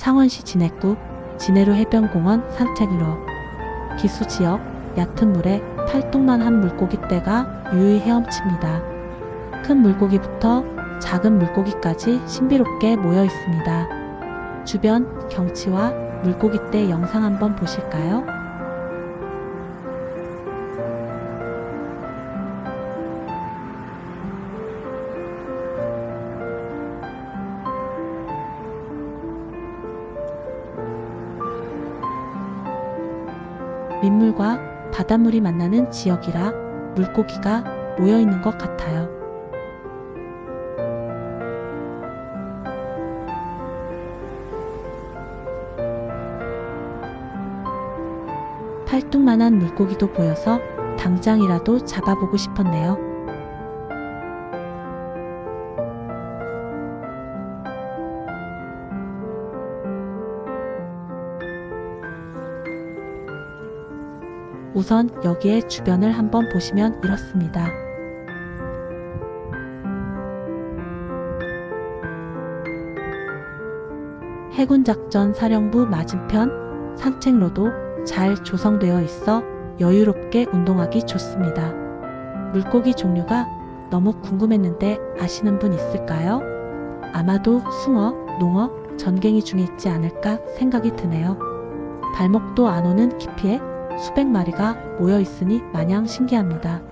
창원시 진해구 진해로 해변공원 산책로 기수 지역 얕은 물에 팔뚝만 한 물고기떼가 유유히 헤엄칩니다. 큰 물고기부터 작은 물고기까지 신비롭게 모여 있습니다. 주변 경치와 물고기떼 영상 한번 보실까요? 민물과 바닷물이 만나는 지역이라 물고기가 모여 있는 것 같아요. 팔뚝만한 물고기도 보여서 당장이라도 잡아보고 싶었네요. 우선 여기의 주변을 한번 보시면 이렇습니다. 해군작전 사령부 맞은편 산책로도 잘 조성되어 있어 여유롭게 운동하기 좋습니다. 물고기 종류가 너무 궁금했는데 아시는 분 있을까요? 아마도 숭어, 농어, 전갱이 중에 있지 않을까 생각이 드네요. 발목도 안 오는 깊이에 수백 마리가 모여 있으니 마냥 신기합니다.